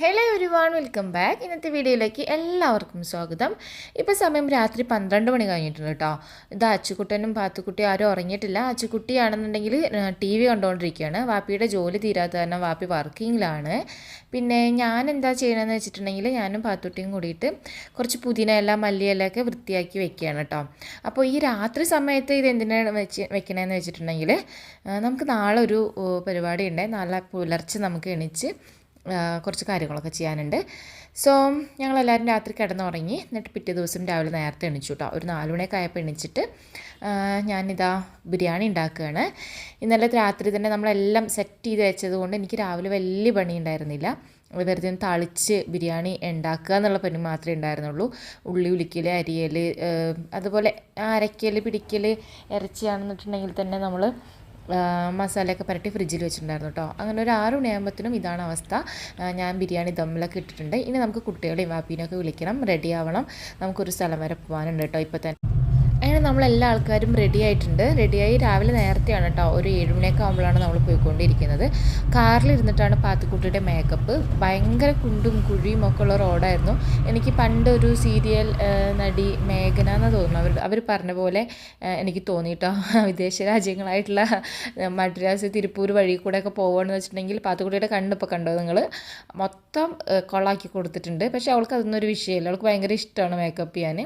Hello ഒരുവാൺ welcome back ഇന്നത്തെ വീഡിയോയിലേക്ക് എല്ലാവർക്കും സ്വാഗതം. ഇപ്പോൾ സമയം രാത്രി പന്ത്രണ്ട് മണി കഴിഞ്ഞിട്ടുണ്ട് കേട്ടോ. ഇത് അച്ചുക്കുട്ടനും പാത്തുക്കുട്ടിയും ആരും ഉറങ്ങിയിട്ടില്ല. അച്ചുക്കുട്ടിയാണെന്നുണ്ടെങ്കിൽ ടി വി കണ്ടുകൊണ്ടിരിക്കുകയാണ് വാപ്പിയുടെ ജോലി തീരാത്ത കാരണം വാപ്പി വർക്കിങ്ങിലാണ്. പിന്നെ ഞാൻ എന്താ ചെയ്യണമെന്ന് വെച്ചിട്ടുണ്ടെങ്കിൽ ഞാനും പാത്തുട്ടിയും കൂടിയിട്ട് കുറച്ച് പുതിന എല്ലാം മല്ലിയെല്ലാം വൃത്തിയാക്കി വെക്കുകയാണ് കേട്ടോ. അപ്പോൾ ഈ രാത്രി സമയത്ത് ഇത് എന്തിനാണ് വെച്ച് വെക്കണമെന്ന് വെച്ചിട്ടുണ്ടെങ്കിൽ നമുക്ക് നാളെ ഒരു പരിപാടി ഉണ്ട് നാളെ പുലർച്ചെ നമുക്ക് എണീച്ച് കുറച്ച് കാര്യങ്ങളൊക്കെ ചെയ്യാനുണ്ട്. സോ ഞങ്ങളെല്ലാവരും രാത്രി കിടന്നുറങ്ങി. എന്നിട്ട് പിറ്റേ ദിവസം രാവിലെ നേരത്തെ എണീച്ചു കേട്ടോ ഒരു നാല് മണിയൊക്കെ ആയപ്പോൾ എണീച്ചിട്ട് ഞാനിതാ ബിരിയാണി ഉണ്ടാക്കുകയാണ് ഇന്നലെ രാത്രി തന്നെ നമ്മളെല്ലാം സെറ്റ് ചെയ്ത് വെച്ചത് കൊണ്ട് എനിക്ക് രാവിലെ വലിയ പണി ഉണ്ടായിരുന്നില്ല. വെറുതെ തളിച്ച് ബിരിയാണി ഉണ്ടാക്കുക എന്നുള്ള പണി മാത്രമേ ഉണ്ടായിരുന്നുള്ളൂ. ഉള്ളി ഉലിക്കൽ അരിയൽ അതുപോലെ അരയ്ക്കൽ പിടിക്കൽ ഇറച്ചിയാണെന്നിട്ടുണ്ടെങ്കിൽ തന്നെ നമ്മൾ മസാലയൊക്കെ പുരട്ടി ഫ്രിഡ്ജിൽ വെച്ചിട്ടുണ്ടായിരുന്നു കേട്ടോ അങ്ങനെ ഒരു ആറ് മണിയാകുമ്പോഴത്തേനും ഇതാണ് അവസ്ഥ. ഞാൻ ബിരിയാണി ദമ്മിലൊക്കെ ഇട്ടിട്ടുണ്ട്. ഇനി നമുക്ക് കുട്ടികളെയും വാപ്പീനെയൊക്കെ വിളിക്കണം. റെഡി ആവണം. നമുക്കൊരു സ്ഥലം വരെ പോകാനുണ്ട് കേട്ടോ ഇപ്പോൾ തന്നെ. അങ്ങനെ നമ്മളെല്ലാ ആൾക്കാരും റെഡി ആയിട്ടുണ്ട്. റെഡിയായി രാവിലെ നേരത്തെയാണ് കേട്ടോ ഒരു ഏഴുമണിയൊക്കെ ആകുമ്പോഴാണ് നമ്മൾ പോയിക്കൊണ്ടിരിക്കുന്നത്. കാറിലിരുന്നിട്ടാണ് പാത്തിക്കുട്ടിയുടെ മേക്കപ്പ് ഭയങ്കര കുണ്ടും കുഴിയും ഒക്കെ ഉള്ള റോഡായിരുന്നു എനിക്ക് പണ്ട് ഒരു സീരിയൽ നടി മേഘന എന്ന് തോന്നുന്നു. അവർ അവർ പറഞ്ഞ പോലെ എനിക്ക് തോന്നി കേട്ടോ വിദേശ രാജ്യങ്ങളായിട്ടുള്ള മദ്രാസ് തിരുപ്പൂർ വഴി കൂടെയൊക്കെ പോകുകയെന്ന് വെച്ചിട്ടുണ്ടെങ്കിൽ പാത്തുക്കുട്ടിയുടെ കണ്ണിപ്പോൾ കണ്ടോ നിങ്ങൾ മൊത്തം ആ, കൊളാക്കി കൊടുത്തിട്ടുണ്ട്. പക്ഷേ അവൾക്ക് അതൊന്നും ഒരു വിഷയമില്ല. അവൾക്ക് ഭയങ്കര ഇഷ്ടമാണ് മേക്കപ്പ് ചെയ്യാൻ.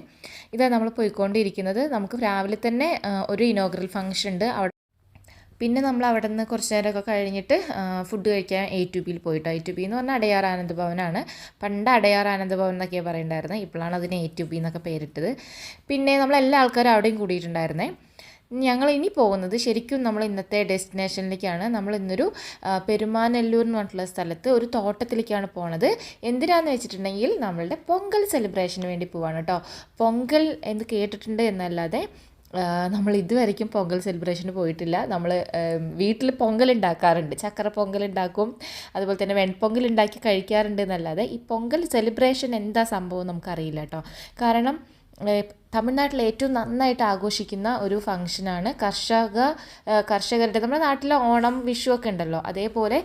ഇതാ നമ്മൾ പോയിക്കൊണ്ടിരിക്കുന്നത്. നമുക്ക് രാവിലെ തന്നെ ഒരു ഇനോഗ്രൽ ഫംഗ്ഷൻ ഉണ്ട്. അവിടെ പിന്നെ നമ്മൾ അവിടെ നിന്ന് കുറച്ച് നേരമൊക്കെ കഴിഞ്ഞിട്ട് ഫുഡ് കഴിക്കാൻ എ ടു ബിയിൽ പോയിട്ട്? എ ടു ബി എന്ന് പറഞ്ഞാൽ അടയാർ ആനന്ദ ഭവനാണ്. പണ്ട് അടയാർ ആനന്ദ ഭവൻ എന്നൊക്കെയാണ് പറയുണ്ടായിരുന്നത് ഇപ്പോഴാണ് അതിന് എ ടു ബി എന്നൊക്കെ പേരിട്ടത്. പിന്നെ നമ്മളെല്ലാ ആൾക്കാരും അവിടെയും കൂടിയിട്ടുണ്ടായിരുന്നേ. ഞങ്ങൾ ഇനി പോകുന്നത് ശരിക്കും നമ്മൾ ഇന്നത്തെ ഡെസ്റ്റിനേഷനിലേക്കാണ്. നമ്മൾ ഇന്നൊരു പെരുമാനെല്ലൂർ എന്ന് പറഞ്ഞിട്ടുള്ള സ്ഥലത്ത് ഒരു തോട്ടത്തിലേക്കാണ് പോണത്. എന്തിനാന്ന് വെച്ചിട്ടുണ്ടെങ്കിൽ നമ്മളുടെ പൊങ്കൽ സെലിബ്രേഷന് വേണ്ടി പോവാണ് കേട്ടോ. പൊങ്കൽ എന്ന് കേട്ടിട്ടുണ്ട് എന്നല്ലാതെ നമ്മൾ ഇതുവരെയ്ക്കും പൊങ്കൽ സെലിബ്രേഷന് പോയിട്ടില്ല. നമ്മൾ വീട്ടിൽ പൊങ്കൽ ഉണ്ടാക്കാറുണ്ട്. ചക്കര പൊങ്കൽ ഉണ്ടാക്കും. അതുപോലെ തന്നെ വെൺപൊങ്കൽ ഉണ്ടാക്കി കഴിക്കാറുണ്ട് എന്നല്ലാതെ ഈ പൊങ്കൽ സെലിബ്രേഷൻ എന്താ സംഭവം നമുക്കറിയില്ല കേട്ടോ. കാരണം തമിഴ്നാട്ടിൽ ഏറ്റവും നന്നായിട്ട് ആഘോഷിക്കുന്ന ഒരു ഫംഗ്ഷനാണ്. കർഷക കർഷകരുടെ നമ്മുടെ നാട്ടിലെ ഓണം വിഷു ഒക്കെ ഉണ്ടല്ലോ. അതേപോലെ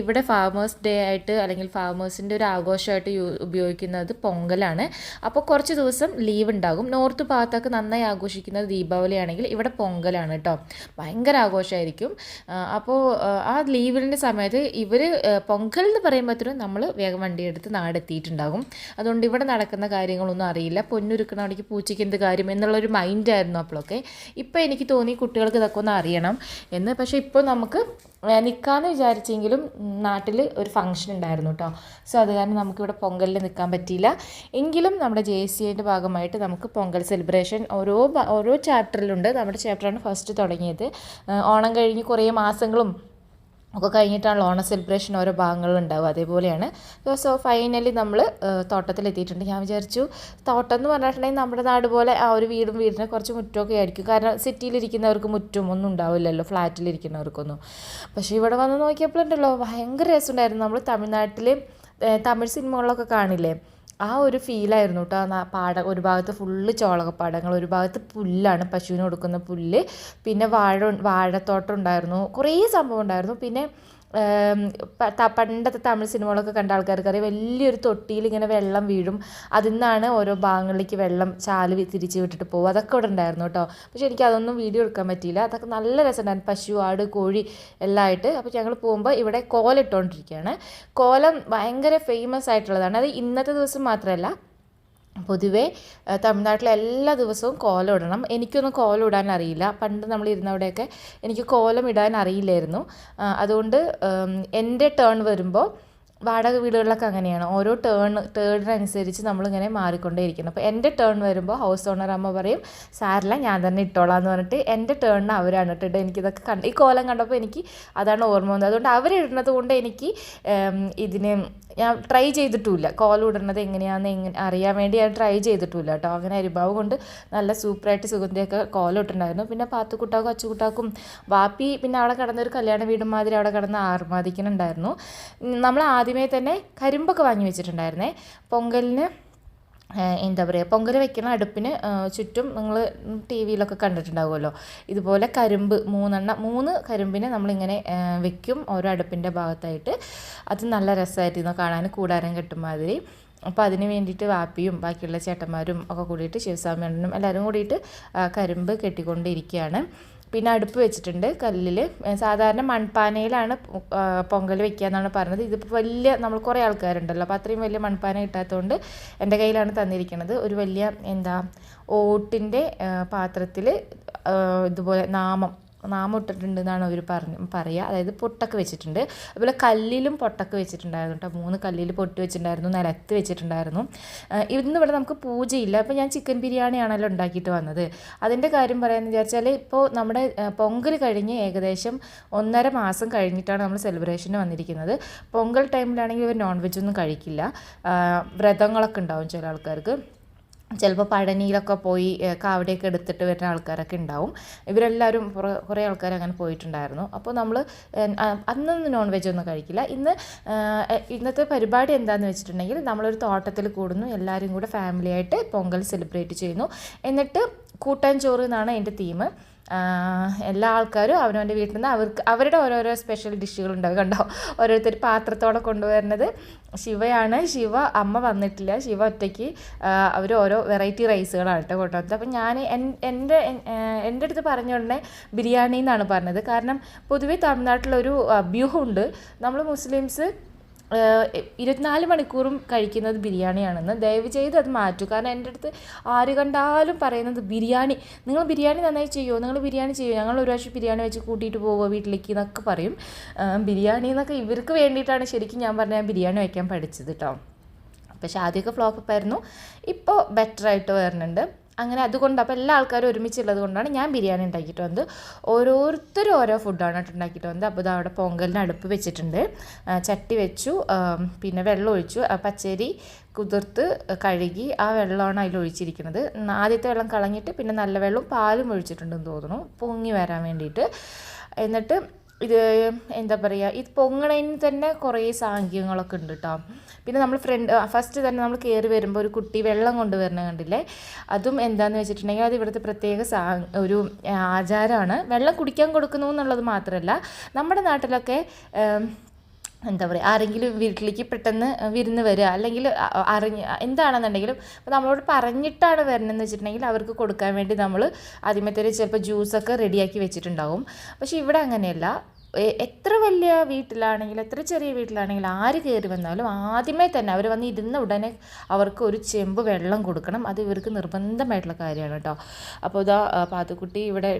ഇവിടെ ഫാമേഴ്സ് ഡേ ആയിട്ട് അല്ലെങ്കിൽ ഫാമേഴ്സിന്റെ ഒരു ആഘോഷമായിട്ട് ഉപയോഗിക്കുന്നത് പൊങ്കലാണ്. അപ്പോൾ കുറച്ച് ദിവസം ലീവ് ഉണ്ടാകും. നോർത്ത് ഭാഗത്തൊക്കെ നന്നായി ആഘോഷിക്കുന്നത് ദീപാവലിയാണെങ്കിൽ ഇവിടെ പൊങ്കലാണ് കേട്ടോ ഭയങ്കര ആഘോഷമായിരിക്കും. അപ്പോൾ ആ ലീവിന്റെ സമയത്ത് ഇവർ പൊങ്കൽ എന്ന് പറയുമ്പോഴത്തേനും നമ്മൾ വേഗം വണ്ടിയെടുത്ത് നാടെത്തിയിട്ടുണ്ടാകും. അതുകൊണ്ട് ഇവിടെ നടക്കുന്ന കാര്യങ്ങളൊന്നും അറിയില്ല. പൊന്നുരുക്കണ അവിടേക്ക് പൂച്ചയ്ക്ക് എന്ത് കാര്യം എന്നുള്ളൊരു മൈൻഡായിരുന്നു അപ്പോഴൊക്കെ. ഇപ്പോൾ എനിക്ക് തോന്നി കുട്ടികൾക്ക് ഇതൊക്കെ ഒന്ന് അറിയണം എന്ന്. പക്ഷേ ഇപ്പോൾ നമുക്ക് നിൽക്കാമെന്ന് വിചാരിച്ചെങ്കിലും നാട്ടിൽ ഒരു ഫംഗ്ഷൻ ഉണ്ടായിരുന്നു കേട്ടോ സോ അത് കാരണം നമുക്കിവിടെ പൊങ്കലിൽ നിൽക്കാൻ പറ്റിയില്ല. എങ്കിലും നമ്മുടെ ജെ സി ഐന്റെ ഭാഗമായിട്ട് നമുക്ക് പൊങ്കൽ സെലിബ്രേഷൻ ഓരോ ഓരോ ചാപ്റ്ററിലുണ്ട് നമ്മുടെ ചാപ്റ്ററാണ് ഫസ്റ്റ് തുടങ്ങിയത്. ഓണം കഴിഞ്ഞ് കുറേ മാസങ്ങളും ഒക്കെ കഴിഞ്ഞിട്ടാണല്ലോ ഓണ സെലിബ്രേഷൻ ഓരോ ഭാഗങ്ങളുണ്ടാവും അതേപോലെയാണ് സോ ഫൈനലി നമ്മൾ തോട്ടത്തിലെത്തിയിട്ടുണ്ട്. ഞാൻ വിചാരിച്ചു തോട്ടം എന്ന് പറഞ്ഞിട്ടുണ്ടെങ്കിൽ നമ്മുടെ നാട് പോലെ ആ ഒരു വീടും വീടിനെ കുറച്ച് മുറ്റമൊക്കെ ആയിരിക്കും. കാരണം സിറ്റിയിലിരിക്കുന്നവർക്ക് മുറ്റും ഒന്നും ഉണ്ടാവില്ലല്ലോ ഫ്ലാറ്റിലിരിക്കുന്നവർക്കൊന്നും. പക്ഷേ ഇവിടെ വന്ന് നോക്കിയപ്പോഴുണ്ടല്ലോ ഭയങ്കര രസമുണ്ടായിരുന്നു. നമ്മൾ തമിഴ്നാട്ടിൽ തമിഴ് സിനിമകളിലൊക്കെ കാണില്ലേ? ആ ഒരു ഫീലായിരുന്നു കേട്ടോ ആ പാട ഒരു ഭാഗത്ത് ഫുള്ള് ചോളകപ്പാടങ്ങൾ ഒരു ഭാഗത്ത് പുല്ലാണ് പശുവിന് കൊടുക്കുന്ന പുല്ല്. പിന്നെ വാഴ വാഴത്തോട്ടം ഉണ്ടായിരുന്നു. കുറേ സംഭവം ഉണ്ടായിരുന്നു. പിന്നെ പണ്ടത്തെ തമിഴ് സിനിമകളൊക്കെ കണ്ട ആൾക്കാർക്ക് അറിയാം. വലിയൊരു തൊട്ടിയിൽ ഇങ്ങനെ വെള്ളം വീഴും. അതിൽ നിന്നാണ് ഓരോ ഭാഗങ്ങളിലേക്ക് വെള്ളം ചാൽ തിരിച്ച് വിട്ടിട്ട് പോകും അതൊക്കെ ഇവിടെ ഉണ്ടായിരുന്നു കേട്ടോ. പക്ഷെ എനിക്ക് അതൊന്നും വീഡിയോ എടുക്കാൻ പറ്റിയില്ല. അതൊക്കെ നല്ല രസമുണ്ടായിരുന്നു. പശു ആട് കോഴി എല്ലാം ആയിട്ട്. അപ്പോൾ ഞങ്ങൾ പോകുമ്പോൾ ഇവിടെ കോലം ഇട്ടുകൊണ്ടിരിക്കുകയാണ്. കോലം ഭയങ്കര ഫേമസ് ആയിട്ടുള്ളതാണ്. അത് ഇന്നത്തെ ദിവസം മാത്രമല്ല പൊതുവേ തമിഴ്നാട്ടിൽ എല്ലാ ദിവസവും കോലം ഇടണം എനിക്കൊന്നും കോലം ഇടാൻ അറിയില്ല. പണ്ട് നമ്മൾ ഇരുന്നവിടെയൊക്കെ എനിക്ക് കോലം ഇടാൻ അറിയില്ലായിരുന്നു അതുകൊണ്ട് എന്റെ ടേൺ വരുമ്പോൾ വാടക വീടുകളിലൊക്കെ അങ്ങനെയാണ്. ഓരോ ടേൺ ടേണിനനുസരിച്ച് നമ്മളിങ്ങനെ മാറിക്കൊണ്ടേയിരിക്കണം അപ്പോൾ എന്റെ ടേൺ വരുമ്പോൾ ഹൗസ് ഓണർ അമ്മ പറയും സാരില്ല ഞാൻ തന്നെ ഇട്ടോളാം എന്ന് പറഞ്ഞിട്ട് എന്റെ ടേണിന് അവരാണ് ഇട്ടിട്ട് എനിക്കിതൊക്കെ കണ്ട് ഈ കോലം കണ്ടപ്പോൾ എനിക്ക് അതാണ് ഓർമ്മ വന്നത്. അതുകൊണ്ട് അവരിടുന്നത് കൊണ്ട് എനിക്ക് ഇതിന് ഞാൻ ട്രൈ ചെയ്തിട്ടുമില്ല. കോലം ഇടുന്നത് എങ്ങനെയാണെന്ന് എങ്ങനെ അറിയാൻ വേണ്ടി ഞാൻ ട്രൈ ചെയ്തിട്ടുമില്ല കേട്ടോ. അങ്ങനെ അരിഭാവ് കൊണ്ട് നല്ല സൂപ്പറായിട്ട് സുഗന്ധിയൊക്കെ കോലം ഇട്ടിട്ടുണ്ടായിരുന്നു. പിന്നെ പാത്തുക്കുട്ടാക്കും അച്ചുകുട്ടാക്കും വാപ്പി പിന്നെ അവിടെ കടന്നൊരു കല്യാണ വീടും മാതിരി അവിടെ കിടന്ന് ആർമാദിക്കുന്നുണ്ടായിരുന്നു. നമ്മൾ ആദ്യമേ തന്നെ കരിമ്പൊക്കെ വാങ്ങി വെച്ചിട്ടുണ്ടായിരുന്നേ. പൊങ്കലിന് എന്താ പറയുക പൊങ്കൽ വെക്കുന്ന അടുപ്പിന് ചുറ്റും നിങ്ങൾ ടി വിയിലൊക്കെ കണ്ടിട്ടുണ്ടാവുമല്ലോ. ഇതുപോലെ കരിമ്പ് മൂന്നെണ്ണം മൂന്ന് കരിമ്പിനെ നമ്മളിങ്ങനെ വെക്കും ഓരോ അടുപ്പിന്റെ ഭാഗത്തായിട്ട്. അത് നല്ല രസമായിരുന്നു കാണാൻ കൂടാരം കിട്ടും മാതിരി. അപ്പോൾ അതിന് വേണ്ടിയിട്ട് വാപ്പിയും ബാക്കിയുള്ള ചേട്ടന്മാരും ഒക്കെ കൂടിയിട്ട് ശിവസ്വാമി എണ്ണനും എല്ലാവരും കൂടിയിട്ട് കരിമ്പ് കെട്ടിക്കൊണ്ടിരിക്കുകയാണ്. പിന്നെ അടുപ്പ് വെച്ചിട്ടുണ്ട് കല്ലിൽ സാധാരണ മൺപാനയിലാണ് പൊങ്കൽ വെക്കുക എന്നാണ് പറഞ്ഞത്. ഇതിപ്പോൾ വലിയ നമ്മൾ കുറേ ആൾക്കാരുണ്ടല്ലോ. അപ്പോൾ അത്രയും വലിയ മൺപാന കിട്ടാത്തതുകൊണ്ട് എന്റെ കയ്യിലാണ് തന്നിരിക്കുന്നത് ഒരു വലിയ എന്താ ഓട്ടിന്റെ പാത്രത്തിൽ ഇതുപോലെ നാമം നാമം ഇട്ടിട്ടുണ്ട് എന്നാണ് അവർ പറഞ്ഞ് പറയുക അതായത് പൊട്ടൊക്കെ വെച്ചിട്ടുണ്ട്. അതുപോലെ കല്ലിലും പൊട്ടൊക്കെ വെച്ചിട്ടുണ്ടായിരുന്നു കേട്ടോ. മൂന്ന് കല്ലിൽ പൊട്ട് വെച്ചിട്ടുണ്ടായിരുന്നു നിലത്ത് വെച്ചിട്ടുണ്ടായിരുന്നു. ഇന്ന് ഇവിടെ നമുക്ക് പൂജയില്ല. അപ്പോൾ ഞാൻ ചിക്കൻ ബിരിയാണിയാണല്ലോ ഉണ്ടാക്കിയിട്ട് വന്നത്. അതിന്റെ കാര്യം പറയാമെന്ന് വിചാരിച്ചാൽ ഇപ്പോൾ നമ്മുടെ പൊങ്കൽ കഴിഞ്ഞ് ഏകദേശം ഒന്നര മാസം കഴിഞ്ഞിട്ടാണ് നമ്മൾ സെലിബ്രേഷന് വന്നിരിക്കുന്നത്. പൊങ്കൽ ടൈമിലാണെങ്കിൽ ഇവർ നോൺ വെജ് ഒന്നും കഴിക്കില്ല. വ്രതങ്ങളൊക്കെ ഉണ്ടാവും ചില ആൾക്കാർക്ക്. ചിലപ്പോൾ പഴനിയിലൊക്കെ പോയി കാവടിയൊക്കെ എടുത്തിട്ട് വരുന്ന ആൾക്കാരൊക്കെ ഉണ്ടാവും. ഇവരെല്ലാവരും കുറേ ആൾക്കാർ അങ്ങനെ പോയിട്ടുണ്ടായിരുന്നു. അപ്പോൾ നമ്മൾ അന്നൊന്നും നോൺ വെജ് ഒന്നും കഴിക്കില്ല. ഇന്ന് ഇന്നത്തെ പരിപാടി എന്താണെന്ന് വെച്ചിട്ടുണ്ടെങ്കിൽ നമ്മളൊരു തോട്ടത്തിൽ കൂടുന്നു. എല്ലാവരും കൂടെ ഫാമിലിയായിട്ട് പൊങ്കൽ സെലിബ്രേറ്റ് ചെയ്യുന്നു. എന്നിട്ട് കൂട്ടാൻ ചോറ് എന്നാണ് എന്റെ തീം എല്ലാ ആൾക്കാരും അവനവന്റെ വീട്ടിൽ നിന്ന് അവർക്ക് അവരുടെ ഓരോരോ സ്പെഷ്യൽ ഡിഷുകൾ ഉണ്ടാവും. കണ്ടോ? ഓരോരുത്തർ പാത്രത്തോടെ കൊണ്ടുവരുന്നത്. ശിവയാണ്. ശിവ അമ്മ വന്നിട്ടില്ല. ശിവ ഒറ്റയ്ക്ക് അവർ ഓരോ വെറൈറ്റി റൈസുകളാണ് കേട്ടോ കൊണ്ടുവന്നത്. അപ്പം ഞാൻ എന്റെ എന്റെ അടുത്ത് പറഞ്ഞ ഉടനെ ബിരിയാണി എന്നാണ് പറഞ്ഞത്. കാരണം പൊതുവേ തമിഴ്നാട്ടിലൊരു അഭ്യൂഹമുണ്ട്. നമ്മൾ മുസ്ലിംസ് ഇരുപത്തിനാല് മണിക്കൂറും കഴിക്കുന്നത് ബിരിയാണിയാണെന്ന് ദയവ് ചെയ്ത് അത് മാറ്റൂ. കാരണം എന്റെ അടുത്ത് ആര് കണ്ടാലും പറയുന്നത് ബിരിയാണി. നിങ്ങൾ ബിരിയാണി നന്നായി ചെയ്യുമോ നിങ്ങൾ ബിരിയാണി ചെയ്യുമോ ഞങ്ങൾ ഒരു പ്രാവശ്യം ബിരിയാണി വെച്ച് കൂട്ടിയിട്ട് പോകുമോ വീട്ടിലേക്ക് എന്നൊക്കെ പറയും. ബിരിയാണി എന്നൊക്കെ ഇവർക്ക് വേണ്ടിയിട്ടാണ് ശരിക്കും ഞാൻ പറഞ്ഞാൽ ബിരിയാണി വയ്ക്കാൻ പഠിച്ചത് കേട്ടോ പക്ഷേ ആദ്യമൊക്കെ ഫ്ലോപ്പ് ആയിരുന്നു. ഇപ്പോൾ ബെറ്ററായിട്ട് വരുന്നുണ്ട് അങ്ങനെ അതുകൊണ്ട് അപ്പോൾ എല്ലാ ആൾക്കാരും ഒരുമിച്ചുള്ളത് കൊണ്ടാണ് ഞാൻ ബിരിയാണി ഉണ്ടാക്കിയിട്ട് വന്നത്. ഓരോരുത്തരും ഓരോ ഫുഡാണ് ഉണ്ടാക്കിയിട്ട് വന്നത്. അപ്പോൾ അവിടെ പൊങ്കലിന് അടുപ്പ് വെച്ചിട്ടുണ്ട്. ചട്ടി വെച്ചു പിന്നെ വെള്ളം ഒഴിച്ചു. പച്ചരി കുതിർത്ത് കഴുകി ആ വെള്ളമാണ് അതിൽ ഒഴിച്ചിരിക്കുന്നത്. ആദ്യത്തെ വെള്ളം കളഞ്ഞിട്ട് പിന്നെ നല്ല വെള്ളവും പാലും ഒഴിച്ചിട്ടുണ്ടെന്ന് തോന്നുന്നു. പൊങ്ങി വരാൻ വേണ്ടിയിട്ട്. എന്നിട്ട് ഇത് എന്താ പറയുക ഇത് പൊങ്ങണതിന് തന്നെ കുറേ സാഹചര്യങ്ങളൊക്കെ ഉണ്ട് കേട്ടോ പിന്നെ നമ്മൾ ഫ്രണ്ട് ഫസ്റ്റ് തന്നെ നമ്മൾ കയറി വരുമ്പോൾ ഒരു കുട്ടി വെള്ളം കൊണ്ടുവരണ കണ്ടില്ലേ? അതും എന്താണെന്ന് വെച്ചിട്ടുണ്ടെങ്കിൽ അത് ഇവിടുത്തെ പ്രത്യേക സാ ഒരു ആചാരമാണ് വെള്ളം കുടിക്കാൻ കൊടുക്കുന്നു എന്നുള്ളത് മാത്രമല്ല നമ്മുടെ നാട്ടിലൊക്കെ എന്താ പറയുക ആരെങ്കിലും വീട്ടിലേക്ക് പെട്ടെന്ന് വിരുന്ന് വരിക അല്ലെങ്കിൽ അറിഞ്ഞ് എന്താണെന്നുണ്ടെങ്കിലും അപ്പോൾ നമ്മളോട് പറഞ്ഞിട്ടാണ് വരണമെന്ന് വെച്ചിട്ടുണ്ടെങ്കിൽ അവർക്ക് കൊടുക്കാൻ വേണ്ടി നമ്മൾ ആദ്യമത്തെ ചിലപ്പോൾ ജ്യൂസൊക്കെ റെഡിയാക്കി വെച്ചിട്ടുണ്ടാവും. പക്ഷേ ഇവിടെ അങ്ങനെയല്ല. എത്ര വലിയ വീട്ടിലാണെങ്കിലും എത്ര ചെറിയ വീട്ടിലാണെങ്കിലും ആര് കയറി വന്നാലും ആദ്യമേ തന്നെ അവർ വന്ന് ഇരുന്ന ഉടനെ അവർക്ക് ഒരു ചെമ്പ് വെള്ളം കൊടുക്കണം. അത് ഇവർക്ക് നിർബന്ധമായിട്ടുള്ള കാര്യമാണ് കേട്ടോ. അപ്പോൾ ഇതാ പാത്തുക്കുട്ടി ഇവിടെ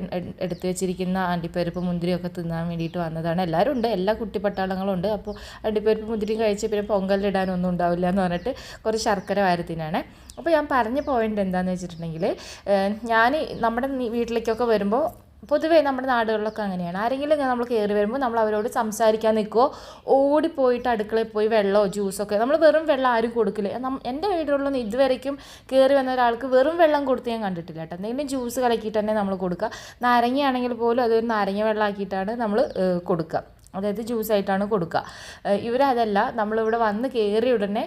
എടുത്തു വെച്ചിരിക്കുന്ന അണ്ടിപ്പരിപ്പ് മുന്തിരിയൊക്കെ തിന്നാൻ വേണ്ടിയിട്ട് വന്നതാണ്. എല്ലാവരും ഉണ്ട് എല്ലാ കുട്ടിപ്പട്ടാളങ്ങളും ഉണ്ട്. അപ്പോൾ അണ്ടിപ്പരിപ്പ് മുന്തിരി കഴിച്ച് പിന്നെ പൊങ്കലിടാനൊന്നും ഉണ്ടാവില്ല എന്ന് പറഞ്ഞിട്ട് കുറച്ച് ശർക്കര വാരത്തിനാണ് അപ്പോൾ ഞാൻ പറഞ്ഞ പോയിന്റ് എന്താണെന്ന് വെച്ചിട്ടുണ്ടെങ്കിൽ ഞാൻ നമ്മുടെ വീട്ടിലേക്കൊക്കെ വരുമ്പോൾ പൊതുവേ നമ്മുടെ നാടുകളിലൊക്കെ അങ്ങനെയാണ്. ആരെങ്കിലും നമ്മൾ കയറി വരുമ്പോൾ നമ്മൾ അവരോട് സംസാരിക്കാൻ നിൽക്കുമോ ഓടിപ്പോയിട്ട് അടുക്കളയിൽ പോയി വെള്ളമോ ജ്യൂസൊക്കെ നമ്മൾ വെറും വെള്ളം ആരും കൊടുക്കില്ല. എന്റെ വീടുകളിലൊന്നും ഇതുവരേക്കും കയറി വന്ന ഒരാൾക്ക് വെറും വെള്ളം കൊടുത്ത് ഞാൻ കണ്ടിട്ടില്ല കേട്ടോ. എന്തെങ്കിലും ജ്യൂസ് കലക്കിയിട്ട് തന്നെ നമ്മൾ കൊടുക്കുക. നാരങ്ങയാണെങ്കിൽ പോലും അതൊരു നാരങ്ങ വെള്ളമാക്കിയിട്ടാണ് നമ്മൾ കൊടുക്കുക. അതായത് ജ്യൂസായിട്ടാണ് കൊടുക്കുക. ഇവരതല്ല നമ്മളിവിടെ വന്ന് കയറിയ ഉടനെ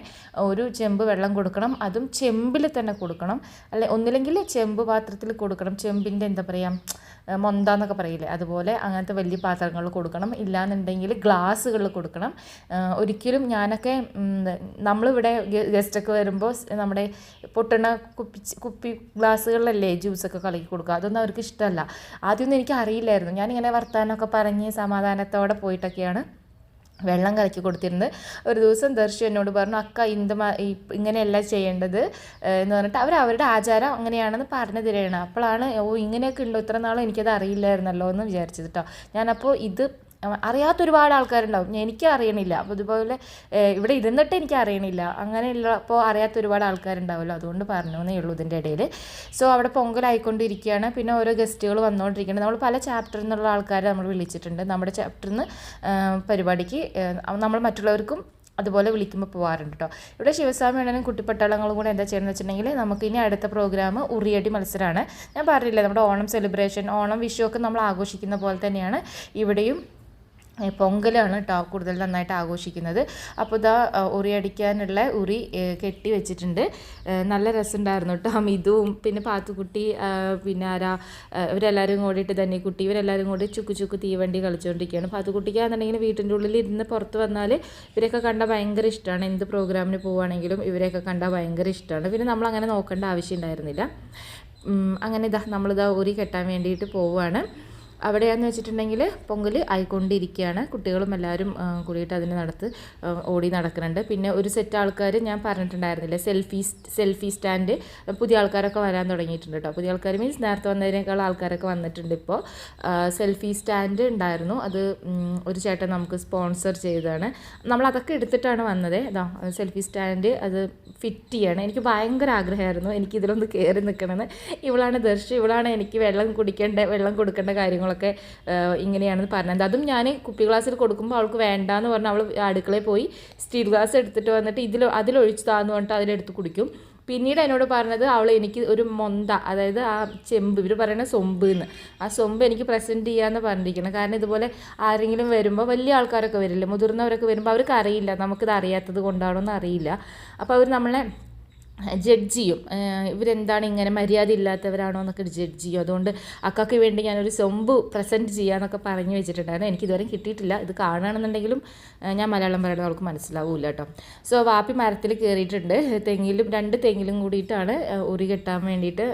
ഒരു ചെമ്പ് വെള്ളം കൊടുക്കണം അതും ചെമ്പിൽ തന്നെ കൊടുക്കണം. അല്ലെ ഒന്നില്ലെങ്കിൽ ചെമ്പ് പാത്രത്തിൽ കൊടുക്കണം. ചെമ്പിന്റെ എന്താ പറയുക മൊന്ത എന്നൊക്കെ പറയില്ലേ അതുപോലെ അങ്ങനത്തെ വലിയ പാത്രങ്ങൾ കൊടുക്കണം. ഇല്ലാന്നുണ്ടെങ്കിൽ ഗ്ലാസ്സുകൾ കൊടുക്കണം. ഒരിക്കലും ഞാനൊക്കെ നമ്മളിവിടെ ഗസ്റ്റൊക്കെ വരുമ്പോൾ നമ്മുടെ പൊട്ടണ കുപ്പി കുപ്പി ഗ്ലാസ്സുകളിലല്ലേ ജ്യൂസൊക്കെ കലക്കി കൊടുക്കുക? അതൊന്നും അവർക്ക് ഇഷ്ടമല്ല ആദ്യമൊന്നും എനിക്ക് അറിയില്ലായിരുന്നു ഞാനിങ്ങനെ വർത്താനമൊക്കെ പറഞ്ഞ് സമാധാനത്തോടെ പോയിട്ടൊക്കെയാണ് വെള്ളം കലക്കി കൊടുത്തിരുന്നത്. ഒരു ദിവസം ദർശു എന്നോട് പറഞ്ഞു അക്ക ഇന്ത് ഇങ്ങനെയല്ല ചെയ്യേണ്ടത് എന്ന് പറഞ്ഞിട്ട് അവർ അവരുടെ ആചാരം അങ്ങനെയാണെന്ന് പറഞ്ഞു തരികയാണ് അപ്പോഴാണ് ഓ ഇങ്ങനെയൊക്കെ ഉണ്ടോ? ഇത്ര നാളും എനിക്കത് അറിയില്ലായിരുന്നല്ലോ എന്ന് വിചാരിച്ചത് കേട്ടോ ഞാനപ്പോൾ ഇത് അറിയാത്ത ഒരുപാട് ആൾക്കാരുണ്ടാവും. എനിക്ക് അറിയണില്ല. അപ്പോൾ ഇതുപോലെ ഇവിടെ ഇരുന്നിട്ട് എനിക്ക് അറിയണില്ല. അങ്ങനെയുള്ള അപ്പോൾ അറിയാത്ത ഒരുപാട് ആൾക്കാരുണ്ടാവുമല്ലോ അതുകൊണ്ട് പറഞ്ഞു എന്നേ ഉള്ളൂ ഇതിന്റെ ഇടയിൽ സോ അവിടെ പൊങ്കലായിക്കൊണ്ടിരിക്കുകയാണ്. പിന്നെ ഓരോ ഗസ്റ്റുകൾ വന്നുകൊണ്ടിരിക്കുകയാണ് നമ്മൾ പല ചാപ്റ്ററിൽ നിന്നുള്ള ആൾക്കാരെ നമ്മൾ വിളിച്ചിട്ടുണ്ട്. നമ്മുടെ ചാപ്റ്ററിൽ നിന്ന് പരിപാടിക്ക് നമ്മൾ മറ്റുള്ളവർക്കും അതുപോലെ വിളിക്കുമ്പോൾ പോകാറുണ്ട് കേട്ടോ ഇവിടെ ശിവസ്വാമി അണ്ണനും കുട്ടിപ്പട്ടാളങ്ങളും കൂടെ എന്താ ചെയ്യുന്നത് വെച്ചിട്ടുണ്ടെങ്കിൽ നമുക്ക് ഇനി അടുത്ത പ്രോഗ്രാം ഉറിയടി മത്സരമാണ് ഞാൻ പറഞ്ഞില്ലേ നമ്മുടെ ഓണം സെലിബ്രേഷൻ ഓണം വിഷു ഒക്കെ നമ്മൾ ആഘോഷിക്കുന്ന പോലെ തന്നെയാണ്. ഇവിടെയും പൊങ്കലാണ് കേട്ടോ കൂടുതൽ നന്നായിട്ട് ആഘോഷിക്കുന്നത്. അപ്പോൾ ഇതാ ഉറി അടിക്കാനുള്ള ഉറി കെട്ടി വെച്ചിട്ടുണ്ട്. നല്ല രസമുണ്ടായിരുന്നു കേട്ടോ മിതുവും പിന്നെ പാത്തുക്കുട്ടി പിന്നെ ആരാ ഇവരെല്ലാവരും കൂടിയിട്ട് തന്നെ കുട്ടി ഇവരെല്ലാവരും കൂടി ചുക്ക് ചുക്ക് തീവണ്ടി കളിച്ചുകൊണ്ടിരിക്കുകയാണ് പാത്തുക്കുട്ടിക്കാണെന്നുണ്ടെങ്കിൽ വീട്ടിന്റെ ഉള്ളിൽ ഇരുന്ന് പുറത്ത് വന്നാൽ ഇവരെയൊക്കെ കണ്ടാൽ ഭയങ്കര ഇഷ്ടമാണ് എന്ത് പ്രോഗ്രാമിന് പോവുകയാണെങ്കിലും ഇവരെയൊക്കെ കണ്ടാൽ ഭയങ്കര ഇഷ്ടമാണ് പിന്നെ നമ്മൾ അങ്ങനെ നോക്കേണ്ട ആവശ്യം ഉണ്ടായിരുന്നില്ല അങ്ങനെ ഇതാ നമ്മളിതാ ഉരി കെട്ടാൻ വേണ്ടിയിട്ട് പോവുകയാണ് അവിടെയാന്ന് വെച്ചിട്ടുണ്ടെങ്കിൽ പൊങ്കൽ ആയിക്കൊണ്ടിരിക്കുകയാണ് കുട്ടികളും എല്ലാവരും കൂടിയിട്ട് അതിന് നടത്ത് ഓടി നടക്കുന്നുണ്ട്. പിന്നെ ഒരു സെറ്റ് ആൾക്കാർ ഞാൻ പറഞ്ഞിട്ടുണ്ടായിരുന്നില്ല സെൽഫി സെൽഫി സ്റ്റാൻഡ് പുതിയ ആൾക്കാരൊക്കെ വരാൻ തുടങ്ങിയിട്ടുണ്ട് കേട്ടോ പുതിയ ആൾക്കാർ മീൻസ് നേരത്തെ വന്നതിനേക്കാൾ ആൾക്കാരൊക്കെ വന്നിട്ടുണ്ട് ഇപ്പോൾ സെൽഫി സ്റ്റാൻഡ് ഉണ്ടായിരുന്നു. അത് ഒരു ചേട്ടൻ നമുക്ക് സ്പോൺസർ ചെയ്തതാണ്. നമ്മൾ അതൊക്കെ എടുത്തിട്ടാണ് വന്നത്. ഇതാ സെൽഫി സ്റ്റാൻഡ് അത് ഫിറ്റ് ചെയ്യാണ്. എനിക്ക് ഭയങ്കര ആഗ്രഹമായിരുന്നു. എനിക്കിതിലൊന്ന് കയറി നിൽക്കണമെന്ന് ഇവളാണ് ദർശ. ഇവളാണ് എനിക്ക് വെള്ളം കുടിക്കേണ്ട വെള്ളം കൊടുക്കേണ്ട കാര്യങ്ങളൊക്കെ ഇങ്ങനെയാണെന്ന് പറഞ്ഞത്. അതും ഞാൻ കുപ്പി ഗ്ലാസ്സിൽ കൊടുക്കുമ്പോൾ അവൾക്ക് വേണ്ട എന്ന് പറഞ്ഞ് അവൾ അടുക്കളയിൽ പോയി സ്റ്റീൽ ഗ്ലാസ് എടുത്തിട്ട് വന്നിട്ട് ഇതിൽ അതിലൊഴിച്ച് താന്ന് പറഞ്ഞിട്ട് അതിലെടുത്ത് കുടിക്കും. പിന്നീട് എന്നോട് പറഞ്ഞത് അവൾ എനിക്ക് ഒരു മൊന്ത അതായത് ആ ചെമ്പ് ഇവർ പറയുന്ന സൊമ്പ് എന്ന് ആ സൊമ്പ് എനിക്ക് പ്രസന്റ് ചെയ്യാമെന്ന് പറഞ്ഞിരിക്കണം. കാരണം ഇതുപോലെ ആരെങ്കിലും വരുമ്പോൾ വലിയ ആൾക്കാരൊക്കെ വരില്ലേ മുതിർന്നവരൊക്കെ വരുമ്പോൾ അവർക്ക് അറിയില്ല നമുക്കിത് അറിയാത്തത് കൊണ്ടാണോ എന്ന് അറിയില്ല. അപ്പോൾ അവർ നമ്മളെ ജഡ്ജ് ചെയ്യും. ഇവരെന്താണ് ഇങ്ങനെ മര്യാദ ഇല്ലാത്തവരാണോ എന്നൊക്കെ ജഡ്ജ് ചെയ്യും. അതുകൊണ്ട് അക്കാക്ക് വേണ്ടി ഞാനൊരു സൊമ്പ് പ്രസന്റ് ചെയ്യാന്നൊക്കെ പറഞ്ഞു വെച്ചിട്ടുണ്ടായിരുന്നു. എനിക്ക് ഇതുവരെ കിട്ടിയിട്ടില്ല. ഇത് കാണുകയാണെന്നുണ്ടെങ്കിലും ഞാൻ മലയാളം പറയുന്നത് അവൾക്ക് മനസ്സിലാവില്ല കേട്ടോ. സോ വാപ്പി മരത്തിൽ കയറിയിട്ടുണ്ട് തെങ്ങിലും രണ്ട് തെങ്ങിലും കൂടിയിട്ടാണ് ഉറി കെട്ടാൻ വേണ്ടിയിട്ട്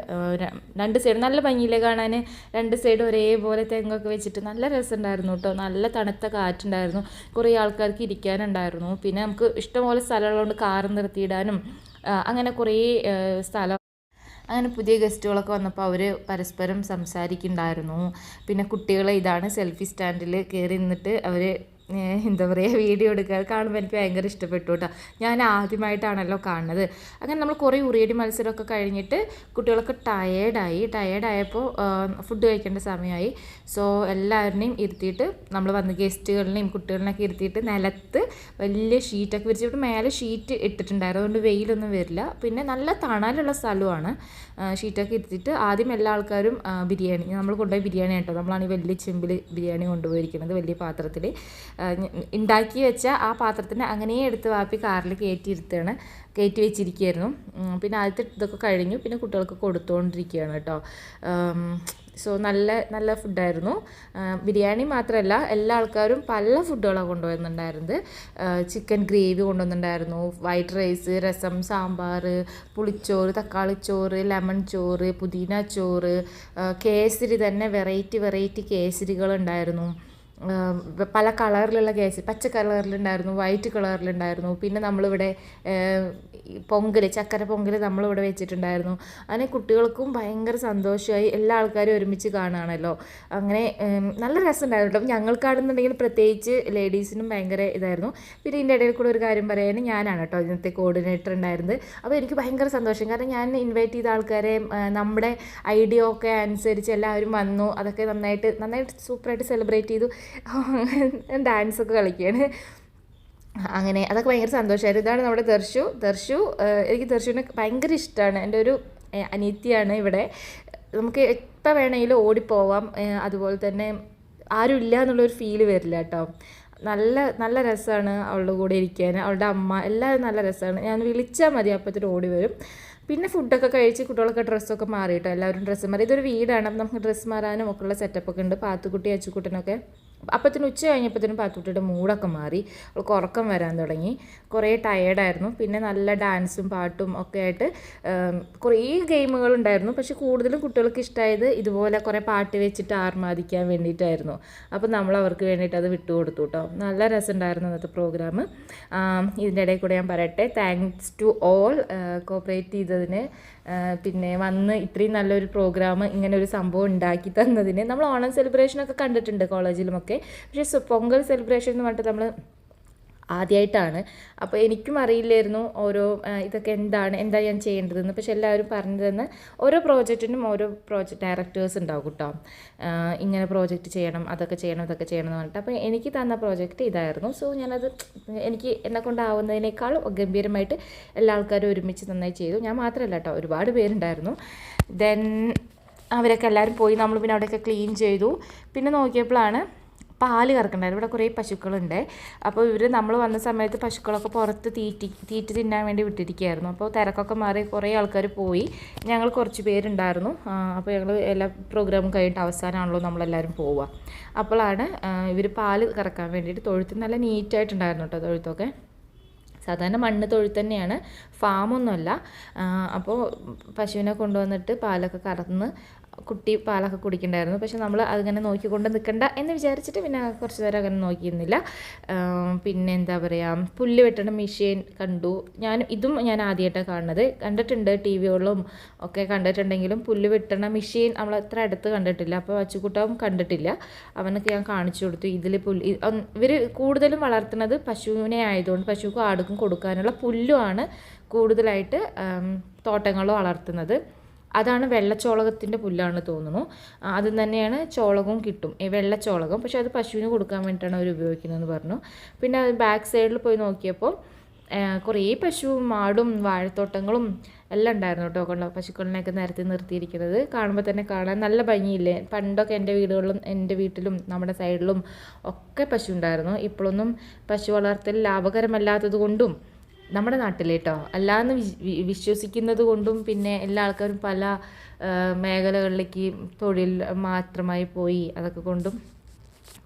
രണ്ട് സൈഡ് നല്ല ഭംഗിയിലെ കാണാൻ രണ്ട് സൈഡ് ഒരേപോലെ തെങ്ങൊക്കെ വെച്ചിട്ട് നല്ല രസമുണ്ടായിരുന്നു കേട്ടോ. നല്ല തണുത്ത കാറ്റുണ്ടായിരുന്നു. കുറേ ആൾക്കാർക്ക് ഇരിക്കാനുണ്ടായിരുന്നു. പിന്നെ നമുക്ക് ഇഷ്ടംപോലെ സ്ഥലമുള്ളതുകൊണ്ട് കാറ് നിർത്തിയിടാനും അങ്ങനെ കുറേ സ്ഥലം അങ്ങനെ പുതിയ ഗസ്റ്റുകളൊക്കെ വന്നപ്പോൾ അവർ പരസ്പരം സംസാരിക്കുന്നുണ്ടായിരുന്നു. പിന്നെ കുട്ടികളെ ഇതാണ് സെൽഫി സ്റ്റാൻഡിൽ കയറി നിന്നിട്ട് അവർ എന്താ പറയുക വീഡിയോ എടുക്കുക കാണുമ്പോൾ എനിക്ക് ഭയങ്കര ഇഷ്ടപ്പെട്ടു കേട്ടോ. ഞാൻ ആദ്യമായിട്ടാണല്ലോ കാണുന്നത്. അങ്ങനെ നമ്മൾ കുറേ ഉറിയടി മത്സരമൊക്കെ കഴിഞ്ഞിട്ട് കുട്ടികളൊക്കെ ടയേർഡായി ടയേർഡായപ്പോൾ ഫുഡ് കഴിക്കേണ്ട സമയമായി. സോ എല്ലാവരുടെയും ഇരുത്തിയിട്ട് നമ്മൾ വന്ന് ഗസ്റ്റുകളിനെയും കുട്ടികളിനെയൊക്കെ ഇരുത്തിയിട്ട് നിലത്ത് വലിയ ഷീറ്റൊക്കെ വിരിച്ചിട്ട് മേലെ ഷീറ്റ് ഇട്ടിട്ടുണ്ടായിരുന്നു. അതുകൊണ്ട് വെയിലൊന്നും വരില്ല. പിന്നെ നല്ല തണലുള്ള സ്ഥലമാണ്. ഷീറ്റൊക്കെ ഇരുത്തിയിട്ട് ആദ്യം എല്ലാ ആൾക്കാരും ബിരിയാണി നമ്മൾ കൊണ്ടുപോയി ബിരിയാണി കേട്ടോ നമ്മളാണ് ഈ വലിയ ചെമ്പിൽ ബിരിയാണി കൊണ്ടുപോയിരിക്കുന്നത് വലിയ പാത്രത്തിൽ ഉണ്ടാക്കി വെച്ച ആ പാത്രത്തിന് അങ്ങനെ എടുത്ത് വാപ്പി കാറിൽ കയറ്റി ഇരുത്തുകയാണ് കയറ്റി വെച്ചിരിക്കുകയായിരുന്നു പിന്നെ ആദ്യത്തെ ഇതൊക്കെ കഴിഞ്ഞു. പിന്നെ കുട്ടികൾക്ക് കൊടുത്തുകൊണ്ടിരിക്കുകയാണ് കേട്ടോ. സോ നല്ല നല്ല ഫുഡായിരുന്നു ബിരിയാണി മാത്രമല്ല എല്ലാ ആൾക്കാരും പല ഫുഡുകളാണ് കൊണ്ടുവന്നിട്ടുണ്ടായിരുന്നത്. ചിക്കൻ ഗ്രേവി കൊണ്ടുവന്നിട്ടുണ്ടായിരുന്നു. White rice rasam sambar പുളിച്ചോറ് തക്കാളിച്ചോറ് lemon ചോറ് പുതിന ചോറ് കേസരി തന്നെ വെറൈറ്റി വെറൈറ്റി കേസരികളുണ്ടായിരുന്നു. പല കളറിലുള്ള കേസ്. പച്ച കളറിലുണ്ടായിരുന്നു വൈറ്റ് കളറിലുണ്ടായിരുന്നു. പിന്നെ നമ്മളിവിടെ പൊങ്കൽ ചക്കര പൊങ്കൽ നമ്മളിവിടെ വെച്ചിട്ടുണ്ടായിരുന്നു. അങ്ങനെ കുട്ടികൾക്കും ഭയങ്കര സന്തോഷമായി. എല്ലാ ആൾക്കാരും ഒരുമിച്ച് കാണുകയാണല്ലോ. അങ്ങനെ നല്ല രസമുണ്ടായിരുന്നു കേട്ടോ. ഞങ്ങൾക്കാണെന്നുണ്ടെങ്കിൽ പ്രത്യേകിച്ച് ലേഡീസിനും ഭയങ്കര ഇതായിരുന്നു. പിന്നെ ഇതിന്റെ ഇടയിൽ കൂടെ ഒരു കാര്യം പറയാൻ ഞാനാണ് കേട്ടോ ഇന്നത്തെ കോർഡിനേറ്റർ ഉണ്ടായിരുന്നത്. അപ്പോൾ എനിക്ക് ഭയങ്കര സന്തോഷം. കാരണം ഞാൻ ഇൻവൈറ്റ് ചെയ്ത ആൾക്കാരെ നമ്മുടെ ഐഡിയ ഒക്കെ അനുസരിച്ച് എല്ലാവരും വന്നു. അതൊക്കെ നന്നായിട്ട് നന്നായിട്ട് സൂപ്പറായിട്ട് സെലിബ്രേറ്റ് ചെയ്തു. ഡാൻസ് ഒക്കെ കളിക്കുകയാണ് അങ്ങനെ അതൊക്കെ ഭയങ്കര സന്തോഷമായിരുന്നു ഇതാണ് നമ്മുടെ ദർശു. ദർശു എനിക്ക് ദർശുവിനെ ഭയങ്കര ഇഷ്ടമാണ് എന്റെ ഒരു അനിയത്തിയാണ് ഇവിടെ. നമുക്ക് എപ്പോൾ വേണമെങ്കിലും ഓടിപ്പോവാം. അതുപോലെ തന്നെ ആരും ഇല്ല എന്നുള്ളൊരു ഫീൽ വരില്ല കേട്ടോ. നല്ല നല്ല രസമാണ് അവളുടെ കൂടെ ഇരിക്കാൻ. അവളുടെ അമ്മ എല്ലാവരും നല്ല രസമാണ് ഞാൻ വിളിച്ചാൽ മതി അപ്പോഴത്തേക്ക് ഓടി വരും. പിന്നെ ഫുഡൊക്കെ കഴിച്ച് കുട്ടികളൊക്കെ ഡ്രസ്സൊക്കെ മാറിയിട്ടോ എല്ലാവരും ഡ്രസ്സ് മാറി. ഇതൊരു വീടാണ്. അപ്പം നമുക്ക് ഡ്രസ്സ് മാറാനും ഒക്കെയുള്ള സെറ്റപ്പൊക്കെ ഉണ്ട്. പാത്തുക്കുട്ടി അച്ചുക്കുട്ടനൊക്കെ. അപ്പത്തിന് ഉച്ച കഴിഞ്ഞപ്പോഴത്തേനും പാത്തുട്ടിയുടെ മൂടൊക്കെ മാറി. അവൾക്ക് ഉറക്കം വരാൻ തുടങ്ങി. കുറേ ടയേർഡായിരുന്നു പിന്നെ നല്ല ഡാൻസും പാട്ടും ഒക്കെ ആയിട്ട് കുറേ ഗെയിമുകളുണ്ടായിരുന്നു പക്ഷെ കൂടുതലും കുട്ടികൾക്ക് ഇഷ്ടമായത് ഇതുപോലെ കുറേ പാട്ട് വെച്ചിട്ട് ആർമാദിക്കാൻ വേണ്ടിയിട്ടായിരുന്നു. അപ്പോൾ നമ്മൾ അവർക്ക് വേണ്ടിയിട്ട് അത് വിട്ടുകൊടുത്തു കേട്ടോ. നല്ല രസമുണ്ടായിരുന്നു അന്നത്തെ പ്രോഗ്രാം ഇതിന്റെ ഇടയിൽ കൂടെ ഞാൻ പറയട്ടെ. താങ്ക്സ് ടു ഓൾ കോപ്പറേറ്റ് ചെയ്തതിന് പിന്നെ വന്ന് ഇത്രയും നല്ലൊരു പ്രോഗ്രാം ഇങ്ങനെ ഒരു സംഭവം ഉണ്ടാക്കി തന്നതിന് നമ്മൾ ഓണം സെലിബ്രേഷനൊക്കെ കണ്ടിട്ടുണ്ട് കോളേജിലുമൊക്കെ പക്ഷേ പൊങ്കൽ സെലിബ്രേഷൻ എന്ന് പറഞ്ഞിട്ട് നമ്മൾ ആദ്യമായിട്ടാണ് അപ്പോൾ എനിക്കും അറിയില്ലായിരുന്നു ഓരോ ഇതൊക്കെ എന്താണ് എന്താ ഞാൻ ചെയ്യേണ്ടതെന്ന്. പക്ഷെ എല്ലാവരും പറഞ്ഞു ഓരോ പ്രോജക്റ്റിനും ഓരോ പ്രോജക്റ്റ് ഡയറക്ടേഴ്സ് ഉണ്ടാവും കേട്ടോ. ഇങ്ങനെ പ്രോജക്റ്റ് ചെയ്യണം അതൊക്കെ ചെയ്യണം ഇതൊക്കെ ചെയ്യണം എന്ന് പറഞ്ഞിട്ട്. അപ്പോൾ എനിക്ക് തന്ന പ്രോജക്റ്റ് ഇതായിരുന്നു. സോ ഞാനത് എനിക്ക് എന്നെ കൊണ്ടാവുന്നതിനേക്കാളും ഗംഭീരമായിട്ട് എല്ലാ ആൾക്കാരും ഒരുമിച്ച് നന്നായി ചെയ്തു. ഞാൻ മാത്രമല്ല കേട്ടോ ഒരുപാട് പേരുണ്ടായിരുന്നു. ദെൻ അവരൊക്കെ എല്ലാവരും പോയി നമ്മൾ പിന്നെ അവിടെയൊക്കെ ക്ലീൻ ചെയ്തു. പിന്നെ നോക്കിയപ്പോഴാണ് പാൽ കറക്കണ്ടായിരുന്നു. ഇവിടെ കുറേ പശുക്കളുണ്ട്. അപ്പോൾ ഇവർ നമ്മൾ വന്ന സമയത്ത് പശുക്കളൊക്കെ പുറത്ത് തീറ്റി തീറ്റി തിന്നാൻ വേണ്ടി വിട്ടിരിക്കുകയായിരുന്നു. അപ്പോൾ തിരക്കൊക്കെ മാറി കുറേ ആൾക്കാർ പോയി. ഞങ്ങൾ കുറച്ച് പേരുണ്ടായിരുന്നു. അപ്പോൾ ഞങ്ങൾ എല്ലാ പ്രോഗ്രാമും കഴിഞ്ഞിട്ട് അവസാനമാണല്ലോ നമ്മളെല്ലാവരും പോവുക. അപ്പോഴാണ് ഇവർ പാൽ കറക്കാൻ വേണ്ടിയിട്ട് തൊഴുത്ത് നല്ല നീറ്റായിട്ടുണ്ടായിരുന്നു കേട്ടോ തൊഴുത്തൊക്കെ. സാധാരണ മണ്ണ് തൊഴുത്ത് തന്നെയാണ്. ഫാമൊന്നുമല്ല. അപ്പോൾ പശുവിനെ കൊണ്ടുവന്നിട്ട് പാലൊക്കെ കറന്ന് കുട്ടി പാലൊക്കെ കുടിക്കണ്ടായിരുന്നു. പക്ഷെ നമ്മൾ അതിങ്ങനെ നോക്കിക്കൊണ്ട് നിൽക്കണ്ട എന്ന് വിചാരിച്ചിട്ട് പിന്നെ കുറച്ച് നേരം അങ്ങനെ നോക്കിയിരുന്നില്ല. പിന്നെ എന്താ പറയുക പുല്ല് വെട്ടണ മെഷീൻ കണ്ടു. ഞാൻ ഇതും ഞാൻ ആദ്യമായിട്ടാണ് കാണുന്നത്. കണ്ടിട്ടുണ്ട് ടി വികളിലും ഒക്കെ കണ്ടിട്ടുണ്ടെങ്കിലും പുല്ല് വെട്ടണ മെഷീൻ നമ്മൾ അത്ര അടുത്ത് കണ്ടിട്ടില്ല. അപ്പോൾ അച്ചുകൂട്ടവും കണ്ടിട്ടില്ല. അവനൊക്കെ ഞാൻ കാണിച്ചു കൊടുത്തു. ഇതിൽ പുല്ല് ഇവർ കൂടുതലും വളർത്തുന്നത് പശുവിനെ ആയതുകൊണ്ട് പശുക്കും ആടുക്കും കൊടുക്കാനുള്ള പുല്ലുമാണ് കൂടുതലായിട്ട് തോട്ടങ്ങൾ വളർത്തുന്നത്. അതാണ് വെള്ളച്ചോളകത്തിന്റെ പുല്ലാണ് തോന്നുന്നു. അത് തന്നെയാണ് ചോളകവും കിട്ടും. ഈ വെള്ളച്ചോളകം. പക്ഷേ അത് പശുവിന് കൊടുക്കാൻ വേണ്ടിയിട്ടാണ് അവർ ഉപയോഗിക്കുന്നതെന്ന് പറഞ്ഞു. പിന്നെ ബാക്ക് സൈഡിൽ പോയി നോക്കിയപ്പോൾ കുറേ പശുവും മാടും വാഴത്തോട്ടങ്ങളും എല്ലാം ഉണ്ടായിരുന്നു കേട്ടോ കൊണ്ടോ പശുക്കളിനെയൊക്കെ നിരത്തി നിർത്തിയിരിക്കുന്നത്. കാണുമ്പോൾ തന്നെ കാണാൻ നല്ല ഭംഗിയില്ലേ? പണ്ടൊക്കെ എന്റെ വീടുകളിലും എന്റെ വീട്ടിലും നമ്മുടെ സൈഡിലും ഒക്കെ പശു ഉണ്ടായിരുന്നു. ഇപ്പോഴൊന്നും പശു വളർത്തൽ ലാഭകരമല്ലാത്തത് കൊണ്ടും നമ്മുടെ നാട്ടിൽ കേട്ടോ അല്ലാന്ന് വിശ്- വിശ്വസിക്കുന്നത് കൊണ്ടും പിന്നെ എല്ലാ ആൾക്കാരും പല മേഖലകളിലേക്ക് തൊഴിൽ മാത്രമായി പോയി. അതൊക്കെ കൊണ്ടും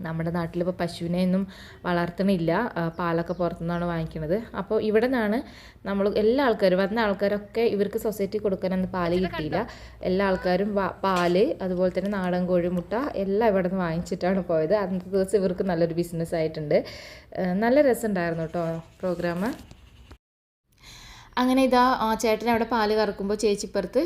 നമ്മുടെ നാട്ടിൽ ഇപ്പോൾ പശുവിനെ ഒന്നും വളർത്തണില്ല. പാലൊക്കെ പുറത്തുനിന്നാണ് വാങ്ങിക്കുന്നത് അപ്പോൾ ഇവിടെ നിന്നാണ് നമ്മൾ എല്ലാ ആൾക്കാരും വന്ന ആൾക്കാരൊക്കെ ഇവർക്ക് സൊസൈറ്റി കൊടുക്കാനൊന്നും പാൽ കിട്ടിയില്ല. എല്ലാ ആൾക്കാരും പാൽ അതുപോലെ തന്നെ നാടൻ കോഴിമുട്ട എല്ലാം ഇവിടെ നിന്ന് വാങ്ങിച്ചിട്ടാണ് പോയത്. അന്നത്തെ ദിവസം ഇവർക്ക് നല്ലൊരു ബിസിനസ് ആയിട്ടുണ്ട് നല്ല രസമുണ്ടായിരുന്നു കേട്ടോ പ്രോഗ്രാം അങ്ങനെ ഇതാ ചേട്ടൻ അവിടെ പാൽ കറക്കുമ്പോൾ ചേച്ചിപ്പുറത്ത്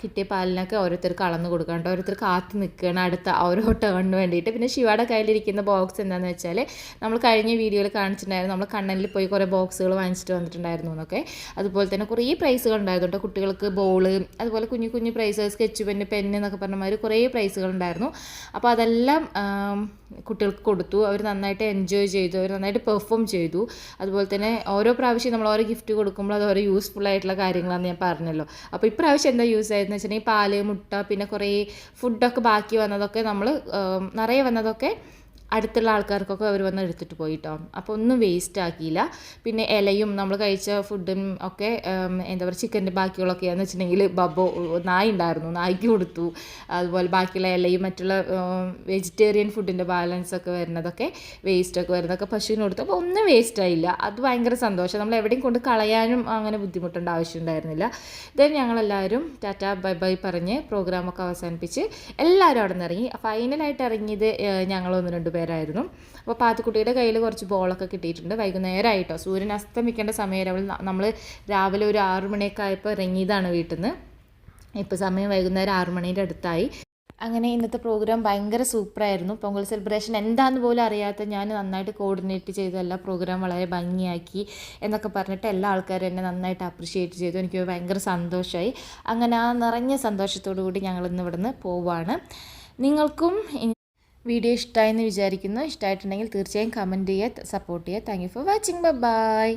കിട്ടിയ പാലിനൊക്കെ ഓരോരുത്തർക്ക് അളന്ന് കൊടുക്കാണ്ട് ഓരോരുത്തർ കാത്ത് നിൽക്കുകയാണ് അടുത്ത ഓരോ ടേണിന് വേണ്ടിയിട്ട്. പിന്നെ ശിവയുടെ കയ്യിലിരിക്കുന്ന ബോക്സ് എന്താണെന്ന് വെച്ചാൽ നമ്മൾ കഴിഞ്ഞ വീഡിയോയിൽ കാണിച്ചിട്ടുണ്ടായിരുന്നു. നമ്മൾ കണ്ണനിൽ പോയി കുറേ ബോക്സുകൾ വാങ്ങിച്ചിട്ട് വന്നിട്ടുണ്ടായിരുന്നു എന്നൊക്കെ. അതുപോലെ തന്നെ കുറേ പ്രൈസുകൾ ഉണ്ടായിരുന്നു കുട്ടികൾക്ക് ബോൾ അതുപോലെ കുഞ്ഞു കുഞ്ഞു പ്രൈസ് സ്കെച്ച് പെന്ന് പെന്ന് എന്നൊക്കെ പറഞ്ഞ മാതിരി കുറേ പ്രൈസുകൾ ഉണ്ടായിരുന്നു. അപ്പോൾ അതെല്ലാം കുട്ടികൾക്ക് കൊടുത്തു. അവർ നന്നായിട്ട് എൻജോയ് ചെയ്തു. അവർ നന്നായിട്ട് പെർഫോം ചെയ്തു. അതുപോലെ തന്നെ ഓരോ പ്രാവശ്യം നമ്മൾ ഓരോ ഗിഫ്റ്റ് കൊടുക്കുമ്പോൾ അത് ഓരോ യൂസ്ഫുൾ ആയിട്ടുള്ള കാര്യങ്ങളാണെന്ന് ഞാൻ പറഞ്ഞല്ലോ. അപ്പോൾ ഇപ്രാവശ്യം എന്താ യൂസ് ആയതെന്ന് വെച്ചിട്ടുണ്ടെങ്കിൽ പാൽ മുട്ട പിന്നെ കുറേ ഫുഡൊക്കെ ബാക്കി വന്നതൊക്കെ നമ്മൾ നിറയെ വന്നതൊക്കെ അടുത്തുള്ള ആൾക്കാർക്കൊക്കെ അവർ വന്ന് എടുത്തിട്ട് പോയിട്ടോ. അപ്പോൾ ഒന്നും വേസ്റ്റ് ആക്കിയില്ല. പിന്നെ ഇലയും നമ്മൾ കഴിച്ച ഫുഡും ഒക്കെ എന്താ പറയുക ചിക്കന്റെ ബാക്കികളൊക്കെയാന്ന് വെച്ചിട്ടുണ്ടെങ്കിൽ ബബോ നായ ഉണ്ടായിരുന്നു. നായ്ക്ക് കൊടുത്തു. അതുപോലെ ബാക്കിയുള്ള ഇലയും മറ്റുള്ള വെജിറ്റേറിയൻ ഫുഡിന്റെ ബാലൻസ് ഒക്കെ വരുന്നതൊക്കെ വേസ്റ്റ് ഒക്കെ വരുന്നതൊക്കെ പശുവിന് കൊടുത്തു. അപ്പോൾ ഒന്നും വേസ്റ്റ് ആയില്ല. അത് ഭയങ്കര സന്തോഷം. നമ്മൾ എവിടെയും കൊണ്ട് കളയാനും അങ്ങനെ ബുദ്ധിമുട്ടേണ്ട ആവശ്യം ഉണ്ടായിരുന്നില്ല. ദെൻ ഞങ്ങളെല്ലാവരും ടാറ്റ ബൈ ബൈ പറഞ്ഞ് പ്രോഗ്രാമൊക്കെ അവസാനിപ്പിച്ച് എല്ലാവരും അവിടെ നിന്ന് ഇറങ്ങി ഫൈനലായിട്ട് ഇറങ്ങിയത് ഒന്ന് രണ്ട് പേരായിരുന്നു അപ്പോൾ പാത്തുക്കുട്ടിയുടെ കയ്യിൽ കുറച്ച് ബോളൊക്കെ കിട്ടിയിട്ടുണ്ട്. വൈകുന്നേരമായിട്ടോ സൂര്യൻ അസ്തമിക്കേണ്ട സമയം അവൾ നമ്മൾ രാവിലെ ഒരു ആറു മണിയൊക്കെ ആയപ്പോൾ ഇറങ്ങിയതാണ് വീട്ടിൽ നിന്ന് ഇപ്പോൾ സമയം വൈകുന്നേരം ആറു മണീന്റെ അടുത്തായി. അങ്ങനെ ഇന്നത്തെ പ്രോഗ്രാം ഭയങ്കര സൂപ്പറായിരുന്നു പൊങ്കൽ സെലിബ്രേഷൻ എന്താണെന്ന് പോലും അറിയാത്ത ഞാൻ നന്നായിട്ട് കോർഡിനേറ്റ് ചെയ്തു എല്ലാ പ്രോഗ്രാം വളരെ ഭംഗിയാക്കി എന്നൊക്കെ പറഞ്ഞിട്ട് എല്ലാ ആൾക്കാരും എന്നെ നന്നായിട്ട് അപ്രിഷ്യേറ്റ് ചെയ്തു. എനിക്ക് ഭയങ്കര സന്തോഷമായി അങ്ങനെ ആ നിറഞ്ഞ സന്തോഷത്തോടു കൂടി ഞങ്ങൾ ഇന്ന് ഇവിടുന്ന് പോവാണ്. നിങ്ങൾക്കും വീഡിയോ ഇഷ്ടമായെന്ന് വിചാരിക്കുന്നു. ഇഷ്ടമായിട്ടുണ്ടെങ്കിൽ തീർച്ചയായും കമന്റ് ചെയ്യുക സപ്പോർട്ട് ചെയ്യുക താങ്ക് ഫോർ വാച്ചിങ് ബൈ